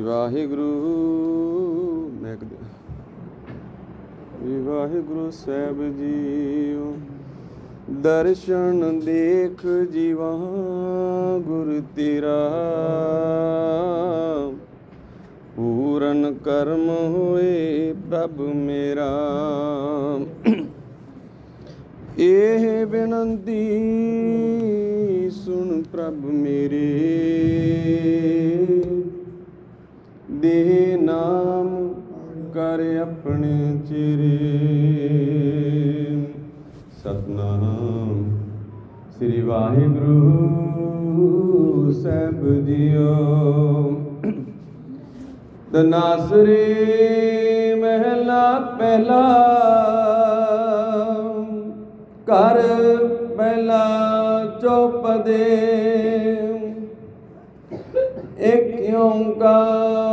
ਵਾਹਿਗੁਰੂ, ਮੈਂ ਕਦੇ ਵਾਹਿਗੁਰੂ ਸਾਹਿਬ ਜੀਓ, ਦਰਸ਼ਨ ਦੇਖ ਜੀਵਾ, ਗੁਰ ਤੇਰਾ। ਪੂਰਨ ਕਰਮ ਹੋਏ ਪ੍ਰਭ ਮੇਰਾ। ਇਹ ਬੇਨੰਤੀ ਸੁਣ ਪ੍ਰਭ ਮੇਰੇ। ਦੇ ਨਾਮ ਕਰ ਆਪਣੇ ਚਿਰੇ। ਸਤਨਾਮ ਸ੍ਰੀ ਵਾਹਿਗੁਰੂ ਸਾਹਿਬ ਜੀਓ। ਤਨਾਸਰੀ ਮਹਿਲਾ ਪਹਿਲਾ ਕਰ ਪਹਿਲਾ ਚੌਪਦੇ। ਇੱਕ ਓੰਕਾਰ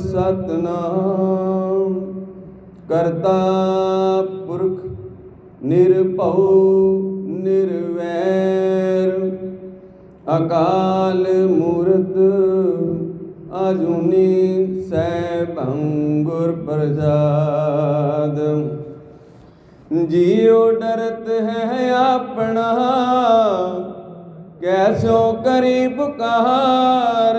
ਸਤਨਾਮ। ਕਰਤਾ ਪੁਰਖ ਨਿਰਭਉ ਨਿਰਵੈਰ। ਅਕਾਲ ਮੂਰਤ ਅਜੂਨੀ ਸੈਭੰ ਗੁਰ ਪ੍ਰਸਾਦ। ਜੀਉ ਡਰਤ ਹੈ ਆਪਣਾ, ਕੈਸੋ ਕਰੀ ਪੁਕਾਰ।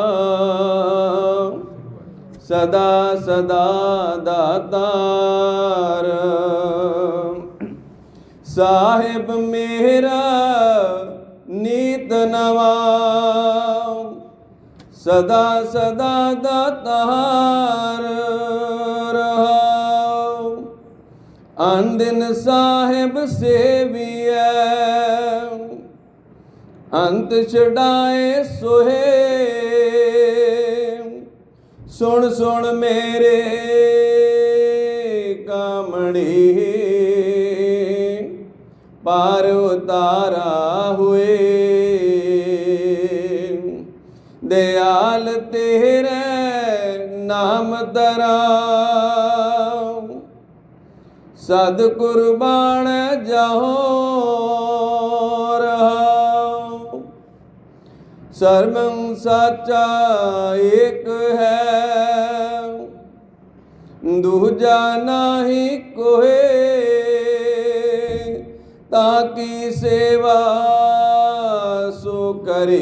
ਸਦਾ ਸਦਾ ਦਾਤਾਰ ਸਾਹਿਬ ਮੇਰਾ ਨੀਤ ਨਵਾ ਸਦਾ ਸਦਾ ਦਾਤਾਰ ਰਹਾਉ। ਅੰਦਿਨ ਸਾਹਿਬ ਸੇਵੀਐ, ਅੰਤ ਛਡਾਏ ਸੋਹੇ ਸੁਣ ਸੁਣ ਮੇਰੇ ਕਾਮੜੀ ਪਾਰ ਉਤਾਰਾ ਹੋਏ। ਦਿਆਲ ਤੇਰੇ ਨਾਮ ਦਰਾ ਸਦ ਕੁਰਬਾਨ ਜਾਹੋ ਰਹਾਉ ਸਰਮੰ ਸਾਚਾ ਏਕ ਹੈ। ਦੂਜਾ ਨਾਹੀ ਕੋਏ ਤਾਂ ਕੀ ਸੇਵਾ ਸੋ ਕਰੇ?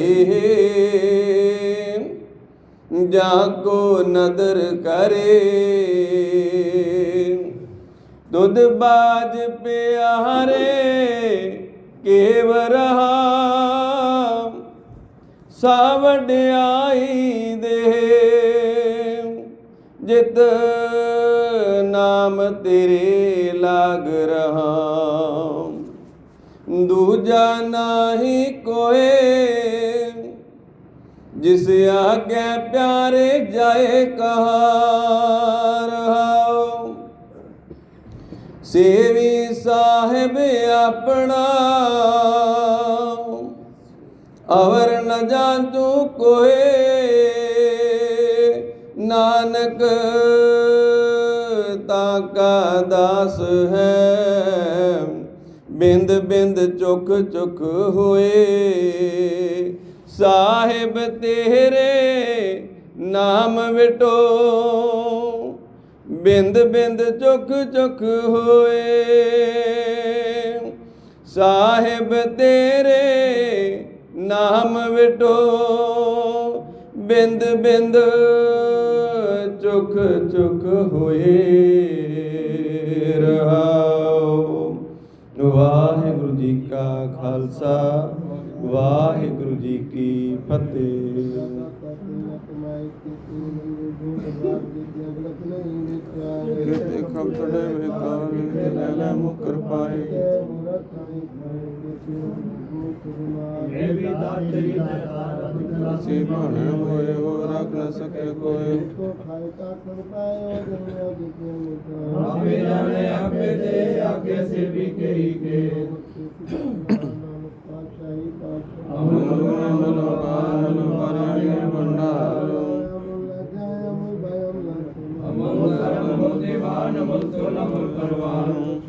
ਜਾਂ ਕੋ ਨਦਰ ਕਰੇ? ਦੁੱਧ ਬਾਜ ਪਿਆਰੇ ਕੇਵ ਰਹਾ ਸਾਵਡਿਆਈ ਦੇ ਜਿਤ ਨਾਮ ਤੇਰੇ ਲਾਗ ਰਹਾ ਦੂਜਾ ਨਾਹੀ ਕੋਏ, ਜਿਸ ਆਗੇ ਪਿਆਰੇ ਜਾਏ ਕਹਾ ਰਹਾਉ ਸੇਵੀ ਸਾਹਿਬ ਆਪਣਾ, ਅਵਰ ਨ ਤੂੰ ਕੋਏ, ਨਾਨਕ ਕਾ ਦਾਸ ਹੈ। ਬਿੰਦ ਬਿੰਦ ਚੁਕ ਚੁਕ ਹੋਏ। ਸਾਹਿਬ ਤੇਰੇ ਨਾਮ ਵਿਟੋ। ਬਿੰਦ ਬਿੰਦ ਚੁਕ ਚੁਕ ਹੋਏ। ਸਾਹਿਬ ਤੇਰੇ ਨਾਮ ਵਿਟੋ। ਬਿੰਦ ਬਿੰਦ ਚੁਕ ਚੁਕ ਹੋਏ ਰਹਾਉ ਵਾਹਿਗੁਰੂ ਜੀ ਕਾ ਖਾਲਸਾ, ਵਾਹਿਗੁਰੂ ਜੀ ਕੀ ਫਤਿਹ। ਕਿਤੇ ਖਬਤੜੇ ਵੇਕਾਰ ਲੈ ਮੁਕਰ ਪਾਏ। ਇਹ ਵੀ ਦਾਤਰੀ ਦਾਤਾਰ ਅਦਿਕਲਾ ਸੇ ਭਾਣੇ ਹੋਏ ਹੋ ਰੱਖ ਨ ਸਕੇ ਕੋਈ ਆਪੇ ਜਾਣੇ ਆਪੇ ਦੇ ਆਗੇ ਸੇਵੀ ਕਹੀ ਕੇ ਅਮਨ ਗੁਣ ਮਨ ਪਾਨ ਪਰਿਆਣੀ ਭੰਡਾਰ ਅਮਲ ਕਰਮ